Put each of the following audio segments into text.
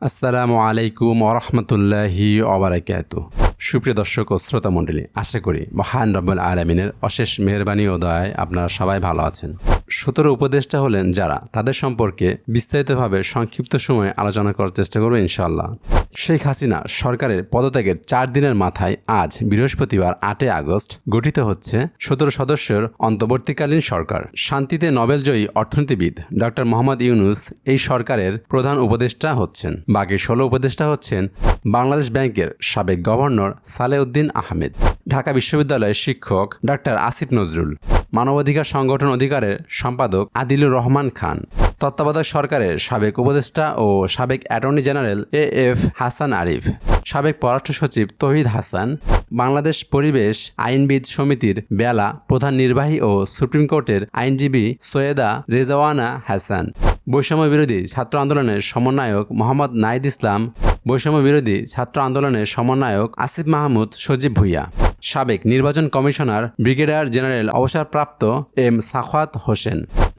আসসালামু আলাইকুম ওরহমতুল্লাহি অবরাকাত সুপ্রিয় দর্শক ও শ্রোতা মণ্ডলী, আশা করি মহান রব্বুল আলমিনের অশেষ মেহরবানি ও দয়ায় আপনারা সবাই ভালো আছেন। সতেরো উপদেষ্টা হলেন যারা, তাদের সম্পর্কে বিস্তারিতভাবে সংক্ষিপ্ত সময়ে আলোচনা করার চেষ্টা করব ইনশাল্লাহ শেখ হাসিনা সরকারের পদত্যাগের চার দিনের মাথায় আজ বৃহস্পতিবার আটই আগস্ট গঠিত হচ্ছে সতেরো সদস্যের অন্তর্বর্তীকালীন সরকার। শান্তিতে নোবেলজয়ী অর্থনীতিবিদ ডক্টর মোহাম্মদ ইউনুস এই সরকারের প্রধান উপদেষ্টা হচ্ছেন। বাকি ষোলো উপদেষ্টা হচ্ছেন বাংলাদেশ ব্যাংকের সাবেক গভর্নর সালেউদ্দিন আহমেদ, ঢাকা বিশ্ববিদ্যালয়ের শিক্ষক ডক্টর আসিফ নজরুল, মানবাধিকার সংগঠন অধিকারের সম্পাদক আদিলুর রহমান খান। তত্ত্বাবধায়ক সরকারের সাবেক উপদেষ্টা ও সাবেক attorney general A F Hasan Arif, সাবেক পররাষ্ট্র সচিব তহিদ হাসান, বাংলাদেশ পরিবেশ আইনবিদ সমিতির বেলা প্রধান নির্বাহী ও সুপ্রিম কোর্টের আইনজীবী সৈয়দা রেজাওয়ানা হাসান, বৈষম্য বিরোধী ছাত্র আন্দোলনের সমন্বয়ক মোহাম্মদ নাইদ ইসলাম, বৈষম্য বিরোধী ছাত্র আন্দোলনের সমন্বয়ক আসিফ মাহমুদ সজীব ভুইয়া, সাবেক নির্বাচন কমিশনার ব্রিগেডিয়ার জেনারেল অবসরপ্রাপ্ত এম সাখাত হোসেন।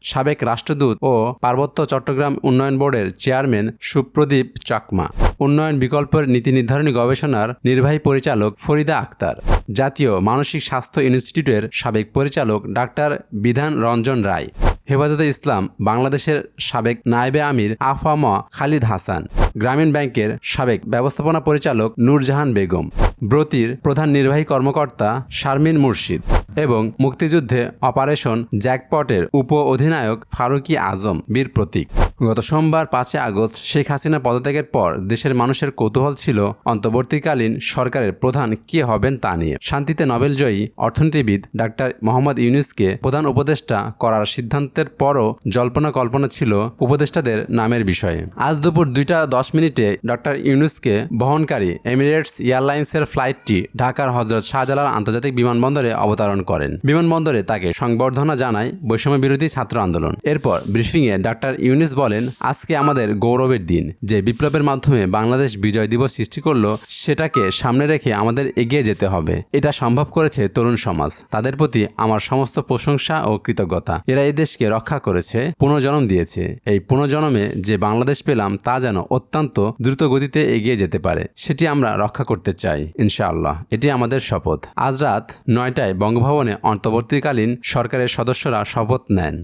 সাবেক রাষ্ট্রদূত ও পার্বত্য চট্টগ্রাম উন্নয়ন বোর্ডের চেয়ারম্যান সুপ্রদীপ চাকমা। উন্নয়ন বিকল্পের নীতি নির্ধারণী গবেষণার নির্বাহী পরিচালক ফরিদা আক্তার। জাতীয় মানসিক স্বাস্থ্য ইনস্টিটিউটের সাবেক পরিচালক ডাক্তার বিধান রঞ্জন রায়। হেফাজতে ইসলাম বাংলাদেশের সাবেক নায়েবে আমির আফাম খালিদ হাসান। গ্রামীণ ব্যাংকের সাবেক ব্যবস্থাপনা পরিচালক নূরজাহান বেগম। ব্রতির প্রধান নির্বাহী কর্মকর্তা শারমিন মুর্শিদ। এবং মুক্তিযুদ্ধে অপারেশন জ্যাকপটের উপ অধিনায়ক ফারুকি আজম বীর প্রতীক। গত সোমবার পাঁচই আগস্ট শেখ হাসিনা পদত্যাগের পর দেশের মানুষের কৌতূহল ছিল অন্তর্বর্তীকালীন সরকারের প্রধান কে হবেন তা নিয়ে। শান্তিতে নোবেলজয়ী অর্থনীতিবিদ ডাক্তার মোহাম্মদ ইউনুসকে প্রধান উপদেষ্টা করার সিদ্ধান্তের পরও জল্পনা কল্পনা ছিল উপদেষ্টাদের নামের বিষয়ে। আজ দুপুর দুইটা দশ মিনিটে ডক্টর ইউনুসকে বহনকারী এমিরেটস এয়ারলাইন্সের ফ্লাইটটি ঢাকার হজরত শাহজালাল আন্তর্জাতিক বিমানবন্দরে অবতরণ করেন। বিমানবন্দরে তাকে সংবর্ধনা জানায় বৈষম্য বিরোধী ছাত্র আন্দোলন। এরপর ব্রিফিংয়ে ডাক্তার ইউনুস বলেন, আজকে আমাদের গৌরবের দিন। যে বিপ্লবের মাধ্যমে বাংলাদেশ বিজয় দিবস সৃষ্টি করল, সেটাকে সামনে রেখে আমাদের এগিয়ে যেতে হবে। এটা সম্ভব করেছে তরুণ সমাজ। তাদের প্রতি আমার সমস্ত প্রশংসা ও কৃতজ্ঞতা। এরা এই দেশকে রক্ষা করেছে, পুনর্জন্ম দিয়েছে। এই পুনর্জন্মে যে বাংলাদেশ পেলাম, তা যেন অত্যন্ত দ্রুত গতিতে এগিয়ে যেতে পারে, সেটি আমরা রক্ষা করতে চাই, ইনশাআল্লাহ। এটি আমাদের শপথ। আজ রাত নয়টায় বঙ্গভবনে অন্তর্বর্তীকালীন সরকারের সদস্যরা শপথ নেন।